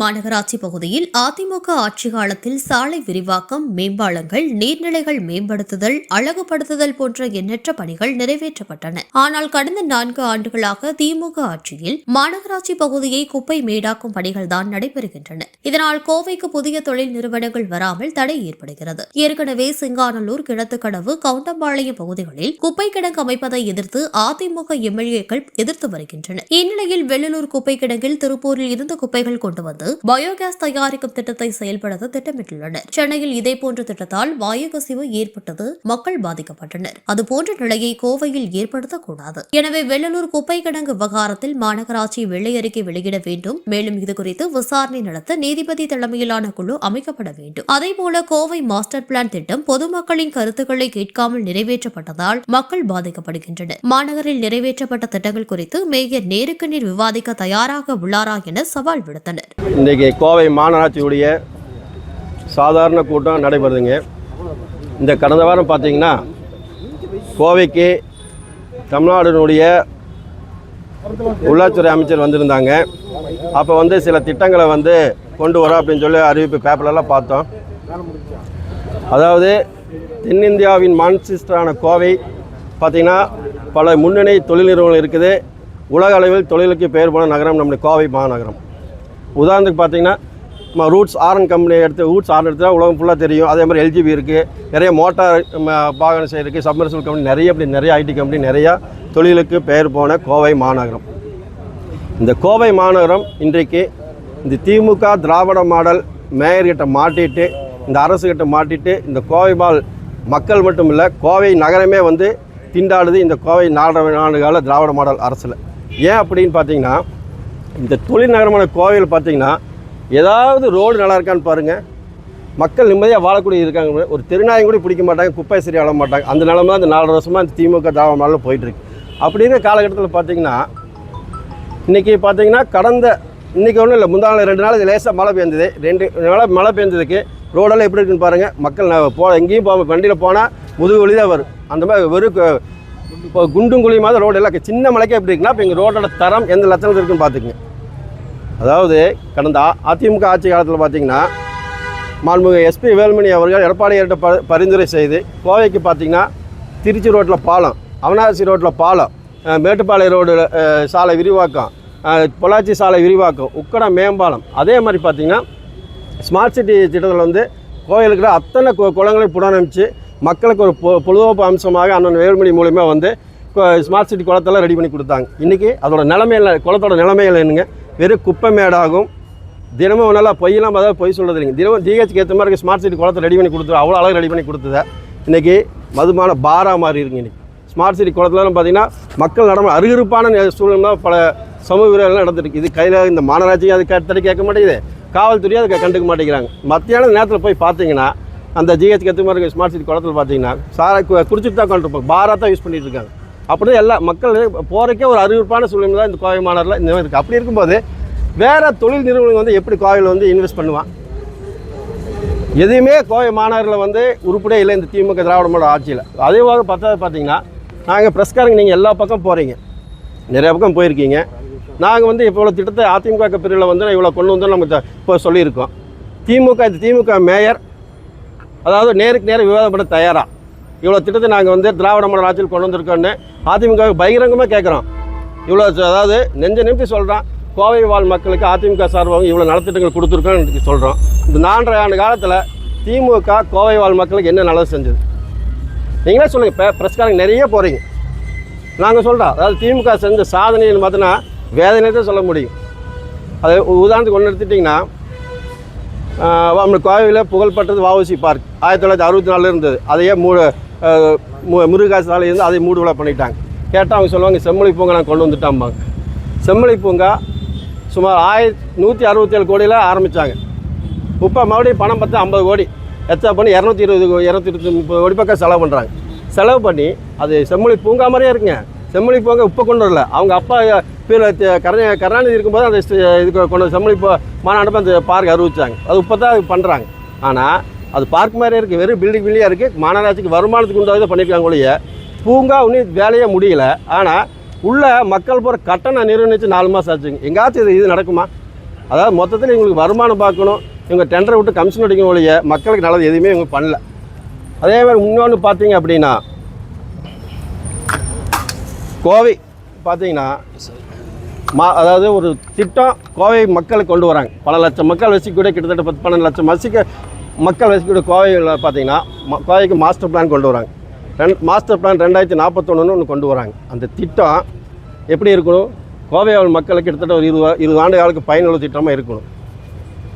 மாநகராட்சி பகுதியில் அதிமுக ஆட்சி காலத்தில் சாலை விரிவாக்கம் மேம்பாலங்கள் நீர்நிலைகள் மேம்படுத்துதல் அழகுபடுத்துதல் போன்ற எண்ணற்ற பணிகள் நிறைவேற்றப்பட்டன. ஆனால் கடந்த நான்கு ஆண்டுகளாக திமுக ஆட்சியில் மாநகராட்சி பகுதியை குப்பை மேடாக்கும் பணிகள் தான் நடைபெறுகின்றன. இதனால் கோவைக்கு புதிய தொழில் நிறுவனங்கள் வராமல் தடை ஏற்படுகிறது. ஏற்கனவே சிங்கானல்லூர் கிழத்துக்கடவு கவுண்டம்பாளையம் பகுதிகளில் குப்பை கிடங்கு அமைப்பதை எதிர்த்து அதிமுக எம்எல்ஏக்கள் எதிர்த்து வருகின்றனர். இந்நிலையில் வெள்ளலூர் குப்பை கிடங்கில் திருப்பூரில் இருந்து குப்பைகள் கொண்டு வந்து பயோகேஸ் தயாரிக்கும் திட்டத்தை செயல்படுத்த திட்டமிட்டுள்ளனர். சென்னையில் இதேபோன்ற திட்டத்தால் வாயு கசிவு ஏற்பட்டது மக்கள் பாதிக்கப்பட்டனர். அதுபோன்ற நிலையை கோவையில் ஏற்படுத்தக்கூடாது. எனவே வெள்ளலூர் குப்பை கிடங்கு விவகாரத்தில் மாநகராட்சி வெள்ளை அறிக்கை வெளியிட வேண்டும். மேலும் இதுகுறித்து விசாரணை நடத்த நீதிபதி தலைமையிலான குழு அமைக்கப்பட வேண்டும். அதேபோல கோவை மாஸ்டர் பிளான் திட்டம் பொதுமக்களின் கருத்துக்களை கேட்காமல் நிறைவேற்றப்பட்டதால் மக்கள் பாதிக்கப்படுகின்றனர். மாநகரில் நிறைவேற்றப்பட்ட திட்டங்கள் குறித்து மேயர் நேருக்கு நேர் விவாதிக்க தயாராக உள்ளாரா என சவால் விடுத்தனர். இன்றைக்கி கோவை மாநகராட்சியுடைய சாதாரண கூட்டம் நடைபெறுதுங்க. இந்த கடந்த வாரம் பார்த்தீங்கன்னா கோவைக்கு தமிழ்நாடுனுடைய உள்ளாட்சித்துறை அமைச்சர் வந்திருந்தாங்க. அப்போ வந்து சில திட்டங்களை வந்து கொண்டு வரோம் அப்படின்னு சொல்லி அறிவிப்பு பேப்பர்லலாம் பார்த்தோம். அதாவது தென்னிந்தியாவின் மான்சிஸ்டரான கோவை பார்த்திங்கன்னா பல முன்னணி தொழில் நிறுவனங்கள் இருக்குது. உலக அளவில் தொழிலுக்கு பெயர் போன நகரம் நம்முடைய கோவை மாநகரம். உதாரணத்துக்கு பார்த்தீங்கன்னா நம்ம ரூட்ஸ் ஆரன் கம்பெனி எடுத்து ரூட்ஸ் ஆரன் எடுத்தால் உலகம் ஃபுல்லாக தெரியும். அதே மாதிரி எல்ஜிபி இருக்குது நிறைய மோட்டார் வாகனம் இருக்குது சப்மர்சல் கம்பெனி நிறைய இப்படி நிறைய ஐடி கம்பெனி நிறையா தொழிலுக்கு பெயர் போன கோவை மாநகரம். இந்த கோவை மாநகரம் இன்றைக்கு இந்த திமுக திராவிட மாடல் மேயர்கிட்ட மாட்டிட்டு இந்த அரசுகிட்ட மாட்டிட்டு இந்த கோவை பால் மக்கள் மட்டும் இல்லை கோவை நகரமே வந்து திண்டாடுது இந்த கோவை நாடு நாடுகால திராவிட மாடல் அரசில். ஏன் அப்படின்னு பார்த்தீங்கன்னா இந்த தொழில் நகரமான கோவையில் பார்த்தீங்கன்னா ஏதாவது ரோடு நல்லா இருக்கான்னு பாருங்கள் மக்கள் நிம்மதியாக வாழக்கூடிய இருக்காங்க. ஒரு திருநாயம் கூட பிடிக்க மாட்டாங்க குப்பை சரியாக வாழ மாட்டாங்க. அந்த நிலமை அந்த நாலு வருஷமாக இந்த திமுக திராவிட போயிட்டுருக்கு. அப்படிங்கிற காலகட்டத்தில் பார்த்தீங்கன்னா இன்றைக்கி பார்த்தீங்கன்னா கடந்த இன்றைக்கி ஒன்றும் இல்லை முந்தா ரெண்டு நாள் லேசாக மழை பெய்ஞ்சது. ரெண்டு நாள் மழை பெஞ்சதுக்கு ரோடெல்லாம் எப்படி இருக்குன்னு பாருங்கள் மக்கள் நான் போ எங்கேயும் போக வண்டியில் போனால் முதுகு வழி தான் வரும். அந்த மாதிரி வெறும் இப்போ குண்டும் குழியுமா ரோடு எல்லாம் சின்ன மலைக்கே எப்படி இருக்குன்னா இப்போ எங்கள் ரோடோட தரம் எந்த லட்சணத்தில் இருக்குன்னு பார்த்துக்குங்க. அதாவது கடந்த அதிமுக ஆட்சி காலத்தில் பார்த்திங்கன்னா மாண்புமிகு எஸ்பி வேலுமணி அவர்கள் எடப்பாடியார்கிட்ட ப பரிந்துரை செய்து கோவைக்கு பார்த்திங்கன்னா திருச்சி ரோட்டில் பாலம் அவனாசி ரோட்டில் பாலம் மேட்டுப்பாளைய மேட்டுப்பாளையம் ரோடு சாலை விரிவாக்கம் பொள்ளாச்சி சாலை விரிவாக்கம் உக்கடம் மேம்பாலம் அதே மாதிரி பார்த்திங்கன்னா ஸ்மார்ட் சிட்டி திட்டத்தில் வந்து கோயிலுக்கு அத்தனை கு- குளங்களையும் புனரமைச்சு மக்களுக்கு ஒரு பொ பொழுதுபோக்கு அம்சமாக அண்ணன் வேலுமணி மூலிமா வந்து ஸ்மார்ட் சிட்டி குளத்தெல்லாம் ரெடி பண்ணி கொடுத்தாங்க. இன்றைக்கி அதோட நிலைமையில் குளத்தோட நிலைமையில் என்னங்க? வெறும் குப்பை மேடாகும் தினமும் நல்லா பொய்யெல்லாம் பார்த்தா பொய் சொல்கிறது இல்லைங்க. தினமும் ஜிஹெச்க்கு ஏற்ற மாதிரி ஸ்மார்ட் சிட்டி குளத்தை ரெடி பண்ணி கொடுத்துரு அவ்வளோ அழகாக ரெடி பண்ணி கொடுத்தத இன்றைக்கி மதுமான பாரா மாதிரி இருக்குங்க இன்றைக்கி ஸ்மார்ட் சிட்டி குளத்துலலாம் பார்த்திங்கன்னா மக்கள் நடமா அருகிருப்பான சூழ்நிலை பல சமூக விரோதங்கள் நடந்துருக்கு. இது கையில் இந்த மாநகராட்சியும் அது அடுத்தடி கேட்க மாட்டேங்குது. காவல்துறையும் அதை கண்டுக்க மாட்டேங்கிறாங்க. மத்தியான நேரத்தில் போய் பார்த்தீங்கன்னா அந்த ஜிஹெச் ஏற்ற மாதிரி ஸ்மார்ட் சிட்டி குளத்தில் பார்த்தீங்கன்னா சாரை கு- குடிச்சிட்டு தான் கொண்டிருப்பாங்க பாரா தான் யூஸ் பண்ணிகிட்டு இருக்காங்க. அப்படின்னு எல்லா மக்கள் போகிறக்கே ஒரு அறிவிப்பான சூழ்நிலை தான் இந்த கோவை மாநகரில் இந்த மாதிரி இருக்குது அப்படி இருக்கும்போது வேறு தொழில் நிறுவனங்கள் வந்து எப்படி கோவையில் வந்து இன்வெஸ்ட் பண்ணுவான் எதுவுமே கோவை மாநகரில் வந்து உருப்படியே இல்லை இந்த திமுக திராவிட மாடல் ஆட்சியில். அதே போக பார்த்தா பார்த்தீங்கன்னா நாங்கள் ப்ரெஸ்காரங்க நீங்கள் எல்லா பக்கம் போகிறீங்க நிறைய பக்கம் போயிருக்கீங்க. நாங்கள் வந்து இப்போ இவ்வளோ திட்டத்தை அதிமுக பிரிவில் வந்து இவ்வளோ கொண்டு வந்து நம்ம இப்போ சொல்லியிருக்கோம். திமுக இந்த திமுக மேயர் அதாவது நேருக்கு நேரம் விவாதம் பண்ண தயாராக இவ்வளோ திட்டத்தை நாங்கள் வந்து திராவிட மாடல் ஆட்சியில் கொண்டு வந்திருக்கோன்னு அதிமுக பகிரங்கமாக கேட்குறோம் இவ்வளோ அதாவது நெஞ்ச நிமித்தி சொல்கிறோம் கோவை வாழ் மக்களுக்கு அதிமுக சார்பாக இவ்வளோ நலத்திட்டங்கள் கொடுத்துருக்கோன்னு சொல்கிறோம் இந்த நான்கரை ஆண்டு காலத்தில் திமுக கோவை வாழ் மக்களுக்கு என்ன நல்லது செஞ்சது? நீங்களே சொல்லுங்கள் இப்போ பிரஸ்காரங்க நிறைய போகிறீங்க நாங்கள் சொல்கிறோம் அதாவது திமுக செஞ்ச சாதனைன்னு பார்த்தோன்னா வேதனை தான் சொல்ல முடியும். அது உதாரணத்துக்கு ஒன்று எடுத்துட்டிங்கன்னா நம்ம கோவையில் புகழ்பெற்றது வாவசி பார்க். ஆயிரத்தி தொள்ளாயிரத்தி அறுபத்தி நாலில் இருந்தது. அதையே மூணு முருகா மு- சாலை இருந்து அதை மூடு பண்ணிட்டாங்க. கேட்டால் அவங்க சொல்லுவாங்க செம்மொழி பூங்கா நான் கொண்டு வந்துட்டாம்பாங்க. செம்மொழி பூங்கா சுமார் ஆயிரத்தி நூற்றி அறுபத்தேழு கோடியில் ஆரம்பித்தாங்க இப்போ மறுபடியும் பணம் பார்த்து ஐம்பது கோடி. எச்சா பண்ணி இரநூத்தி இருபது இரநூத்தி இருபத்தி முப்பது கோடி பக்கம் செலவு பண்ணுறாங்க செலவு பண்ணி அது செம்மொழி பூங்கா மாதிரியே இருக்குங்க. செம்மொழி பூங்கா இப்போ கொண்டு வரல. அவங்க அப்பா பேர் கருணா கருணாநிதி இருக்கும்போது அந்த இது இதுக்கு கொண்டு செம்மொழி மாநாடு அந்த பார்க் அறிவிச்சாங்க. அது இப்போ தான் பண்ணுறாங்க. ஆனால் அது பார்க் மாதிரியே இருக்குது வெறும் பில்டிங் பில்டிங்காக இருக்குது மாநகராட்சிக்கு வருமானத்துக்கு உண்டாக இதை பண்ணியிருக்காங்க ஒழிய. பூங்கா ஒன்றும் வேலையே முடியல. ஆனால் உள்ளே மக்கள் போகிற கட்டணம் நிர்ணயித்து நாலு மாதம் ஆச்சுங்க. எங்காச்சும் இது இது நடக்குமா? அதாவது மொத்தத்தில் இவங்களுக்கு வருமானம் பார்க்கணும். இவங்க டெண்டரை விட்டு கமிஷன் அடிக்கணும் ஒழிய மக்களுக்கு நல்லது எதுவுமே இவங்க பண்ணல. அதே மாதிரி இன்னொன்று பார்த்தீங்க அப்படின்னா கோவை பார்த்தீங்கன்னா மா அதாவது ஒரு திட்டம் கோவை மக்களை கொண்டு வராங்க. பல லட்சம் மக்கள் வசிக்கக்கூடிய கிட்டத்தட்ட பத்து பன்னெண்டு லட்சம் வசிக்க மக்கள் வசிக்கூடிய கோவையில் பார்த்தீங்கன்னா ம- கோவைக்கு மாஸ்டர் பிளான் கொண்டு வராங்க. ரெண்டு மாஸ்டர் பிளான் ரெண்டாயிரத்தி நாற்பத்தொன்னு ஒன்று கொண்டு வராங்க. அந்த திட்டம் எப்படி இருக்கணும்? கோவை மக்களுக்கு கிட்டத்தட்ட ஒரு இருபது இருபது ஆண்டு காலுக்கு பயனுள்ள திட்டமாக இருக்கணும்.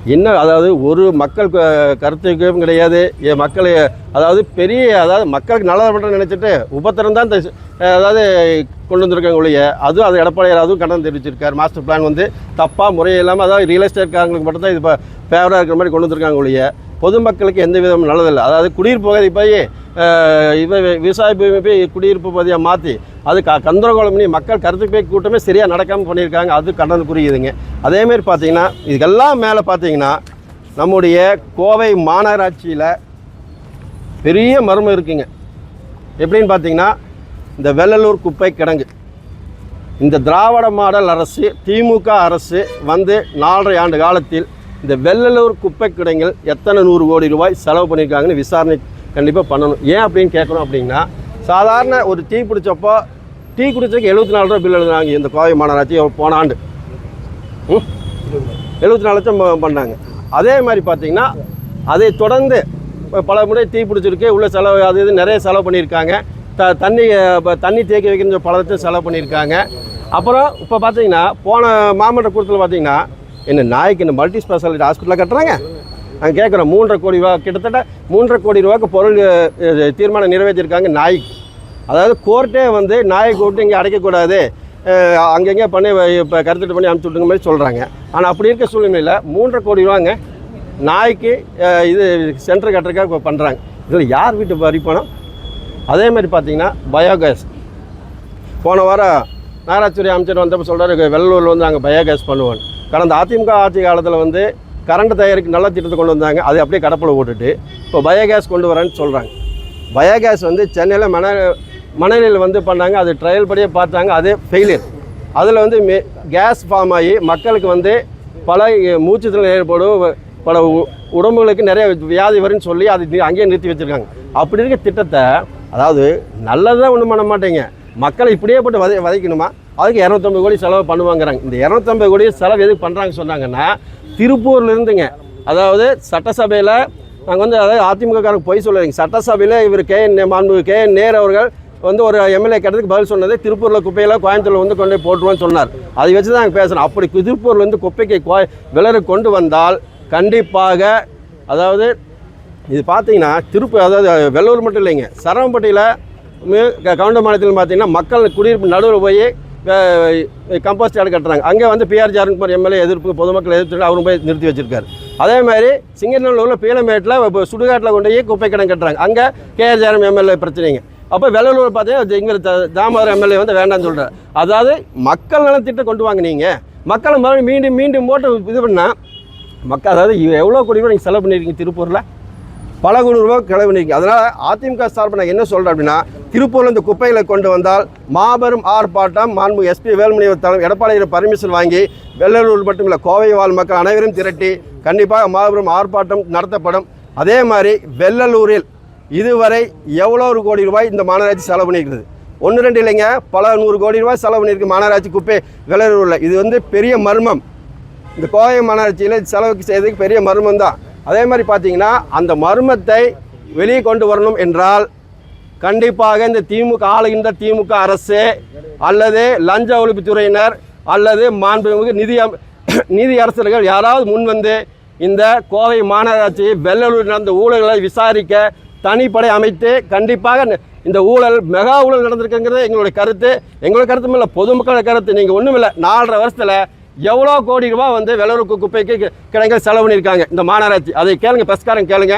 என்ன அதாவது ஒரு மக்கள் கருத்துக்கும் கிடையாது. எ- மக்கள் அதாவது பெரிய அதாவது மக்களுக்கு நல்லது மட்டும் நினச்சிட்டு உபத்திரம் தான் இந்த அதாவது கொண்டு வந்திருக்காங்க ஒழிய அதுவும் அது எடப்பாடியார் அதுவும் கடன் தெரிவிச்சிருக்காரு. மாஸ்டர் பிளான் வந்து தப்பாக முறையில்லாமல் அதாவது ரியல் எஸ்டேட்காரங்களுக்கு மட்டும் தான் இது இப்போ ஃபேவராக இருக்கிற மாதிரி கொண்டு வந்திருக்காங்க ஒழிய பொதுமக்களுக்கு எந்த விதமும் நல்லதில்லை. அதாவது குடியிருப்பு பகுதி போய் இவ விவசாய பூமி போய் குடியிருப்பு பகுதியாக மாற்றி அது க கந்தரகோலம் பண்ணி மக்கள் கருத்து போய் கூட்டமே சரியாக நடக்காமல் பண்ணியிருக்காங்க. அது கண்டனத்துக்குரியதுங்க அதேமாரி பார்த்தீங்கன்னா இதுக்கெல்லாம் மேலே பார்த்தீங்கன்னா நம்முடைய கோவை மாநகராட்சியில் பெரிய மர்மம் இருக்குங்க. எப்படின்னு பார்த்தீங்கன்னா இந்த வெள்ளலூர் குப்பை கிடங்கு. இந்த திராவிட மாடல் அரசு திமுக அரசு வந்து நாலரை ஆண்டு காலத்தில் இந்த வெள்ளலூர் குப்பை கிடங்கள் எத்தனை நூறு கோடி ரூபாய் செலவு பண்ணியிருக்காங்கன்னு விசாரணை கண்டிப்பாக பண்ணணும். ஏன் அப்படின்னு கேட்கணும் அப்படின்னா சாதாரண ஒரு டீ பிடிச்சப்போ டீ குடிச்சதுக்கு எழுபத்தி நாலு ரூபா பில் எழுதுனாங்க இந்த கோவை மாநகராட்சி போன ஆண்டு. எழுபத்தி நாலு லட்சம் பண்ணாங்க. அதே மாதிரி பார்த்தீங்கன்னா அதை தொடர்ந்து பல முறை டீ பிடிச்சிருக்கு உள்ள செலவு அது இது நிறைய செலவு பண்ணியிருக்காங்க. த தண்ணி இப்போ தண்ணி தேக்கி வைக்கிற பல லட்சம் செலவு பண்ணியிருக்காங்க. அப்புறம் இப்போ பார்த்தீங்கன்னா போன மாமன்ற கூட்டத்தில் பார்த்தீங்கன்னா என்ன நாய்க்கு இந்த மல்டி ஸ்பெஷாலிட்டி ஹாஸ்பிட்டலில் கட்டுறாங்க? நாங்கள் கேட்குறோம் மூன்றரை கோடி ரூபா கிட்டத்தட்ட மூன்றரை கோடி ரூபாய்க்கு பொருள் தீர்மானம் நிறைவேற்றியிருக்காங்க நாய்க்கு. அதாவது கோர்ட்டே வந்து நாயை கூப்பிட்டு இங்கே அடைக்கக்கூடாது அங்கங்கே பண்ணி இப்போ கருத்துட்டு பண்ணி அனுப்பிச்சு விட்டுங்க மாதிரி சொல்கிறாங்க ஆனால் அப்படி இருக்க சூழ்நிலையில் மூன்றரை கோடி ரூபாங்க நாய்க்கு இது சென்டர் கட்டுறதுக்காக இப்போ பண்ணுறாங்க இதில் யார் வீட்டு வரி பணம்? அதே மாதிரி பார்த்தீங்கன்னா பயோகேஸ். போன வாரம் நகராட்சித்துறை அமைச்சர் வந்தப்போ சொல்கிறாரு வெள்ளூரில் வந்து நாங்கள் பயோகேஸ் பண்ணுவோம் கடந்த அதிமுக ஆட்சி காலத்தில் வந்து கரண்ட் தயாரிக்க நல்ல திட்டத்தை கொண்டு வந்தாங்க. அதை அப்படியே கடப்பில் போட்டுட்டு இப்போ பயோகேஸ் கொண்டு வரேன்னு சொல்கிறாங்க பயோகேஸ் வந்து சென்னையில் மண மணலில் வந்து பண்ணாங்க. அது ட்ரையல் படியே பார்த்தாங்க. அதே ஃபெயிலியர் அதில் வந்து மே கேஸ் ஃபார்ம் ஆகி மக்களுக்கு வந்து பல மூச்சுத்தில் ஏற்படும். பல உ- உடம்புகளுக்கு நிறைய வியாதி வரும்னு சொல்லி அது அங்கேயே நிறுத்தி வச்சுருக்காங்க. அப்படி இருக்க திட்டத்தை அதாவது நல்லதாக ஒன்றும் பண்ண மாட்டேங்க. மக்களை இப்படியே போட்டு வதை வதைக்கணுமா? அதுக்கு இரநூத்தம்பது கோடி செலவு பண்ணுவாங்கிறாங்க. இந்த இரநூத்தம்பது கோடி செலவு எதுக்கு பண்ணுறாங்க சொன்னாங்கன்னா திருப்பூரில் இருந்துங்க அதாவது சட்டசபையில் நாங்கள் வந்து அதாவது அதிமுகக்காரங்க பொய் சொல்லுறீங்க சட்டசபையில் இவர் கே என் மாண்பு கே என் நேர் அவர்கள் வந்து ஒரு எம்எல்ஏ கேட்டதுக்கு பதில் சொன்னது திருப்பூரில் குப்பையில் கோயம்புத்தூரில் வந்து கொண்டு போய் போட்டுருவோன்னு சொன்னார். அதை வச்சு தான் நாங்கள் பேசுகிறோம் அப்படி திருப்பூரில் வந்து குப்பைக்கு கோய விலரு கொண்டு வந்தால் கண்டிப்பாக அதாவது இது பார்த்தீங்கன்னா திருப்பூர் அதாவது வெள்ளூர் மட்டும் இல்லைங்க. சரவம்பட்டியில் கவுண்ட மாநிலத்தில் பார்த்தீங்கன்னா மக்கள் குடியிருப்பு நடுவில் போய் கம்போஸ்ட் யார்டு கட்டுறாங்க. அங்கே வந்து பிஆர் ஜாரன்குமார் எம்எல்ஏ எதிர்ப்பு பொதுமக்கள் எதிர்த்து அவரும் போய் நிறுத்தி வச்சிருக்காரு. அதே மாதிரி சிங்கநல்லூரில் பீலமேட்டில் இப்போ சுடுகாட்டில் கொண்டு போய் குப்பை கிடங்கு கட்டுறாங்க. அங்கே கேஆர் ஜாரம் எம்எல்ஏ பிரச்சனைங்க. அப்போ வெள்ளலூர் பார்த்தீங்கன்னா இங்கே தாமோதர் எம்எல்ஏ வந்து வேண்டாம்னு சொல்கிறார் அதாவது மக்கள் நலத்திட்டம் கொண்டு வாங்க நீங்கள் மக்களை மறுபடியும் மீண்டும் மீண்டும் போட்டு இது பண்ணால் மக்கள் அதாவது எவ்வளோ கோடி நீங்கள் செலவு பண்ணியிருக்கீங்க திருப்பூரில்? பல கோடி ரூபாய் செலவு அதனால் அதிமுக சார்பில் நான் என்ன சொல்கிறேன் அப்படின்னா திருப்பூரில் இந்த குப்பைகளை கொண்டு வந்தால் மாபெரும் ஆர்ப்பாட்டம் மாண்பு எஸ்பி வேலுமணி தலைவர் எடப்பாடியில் பர்மிஷன் வாங்கி வெள்ளலூர் மட்டும் இல்லை கோவை வாழ் மக்கள் அனைவரும் திரட்டி கண்டிப்பாக மாபெரும் ஆர்ப்பாட்டம் நடத்தப்படும். அதே மாதிரி வெள்ளலூரில் இதுவரை எவ்வளோ ஒரு கோடி ரூபாய் இந்த மாநகராட்சி செலவு பண்ணியிருக்குது ஒன்று ரெண்டு இல்லைங்க. பல நூறு கோடி ரூபாய் செலவு பண்ணியிருக்கு மாநகராட்சி குப்பை வெள்ளலூரில். இது வந்து பெரிய மர்மம். இந்த கோவை மாநகராட்சியில் செலவுக்கு செய்யறதுக்கு பெரிய மர்மம் தான் அதே மாதிரி பார்த்தீங்கன்னா அந்த மர்மத்தை வெளியே கொண்டு வரணும் என்றால் கண்டிப்பாக இந்த திமுக ஆளுகின்ற திமுக அரசு அல்லது லஞ்ச ஒழிப்புத்துறையினர் அல்லது மாண்புமிகு நிதி அம்- நீதி அரசர்கள் யாராவது முன் வந்து இந்த கோவை மாநகராட்சி வெள்ளலூர் நடந்த ஊழல்களை விசாரிக்க தனிப்படை அமைத்து கண்டிப்பாக இந்த ஊழல் மெகா ஊழல் நடந்திருக்குங்கிறது எங்களுடைய கருத்து. எங்களுடைய கருத்தும் இல்லை பொதுமக்களோட கருத்து. நீங்கள் ஒன்றும் இல்லை நாலரை வருஷத்தில் எவ்வளோ கோடி ரூபாய் வந்து வெள்ளலூர் குப்பைக்கு கிடங்கள் செலவு பண்ணியிருக்காங்க இந்த மாநகராட்சி? அதை கேளுங்க பிரஸ்காரங்க கேளுங்க.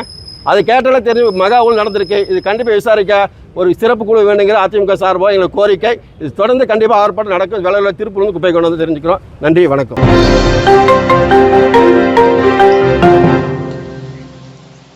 அதை கேட்டாலே தெரியும் மகா ஊழல் நடந்திருக்கு. இது கண்டிப்பாக விசாரிக்க ஒரு சிறப்பு குழு வேணுங்கிற அதிமுக சார்பாக எங்களுக்கு கோரிக்கை. இது தொடர்ந்து கண்டிப்பாக ஆர்ப்பாட்டம் நடக்கும். வெள்ளலூர் திருப்பூர் குப்பை கொண்டு வந்து தெரிஞ்சுக்கிறோம். நன்றி வணக்கம்.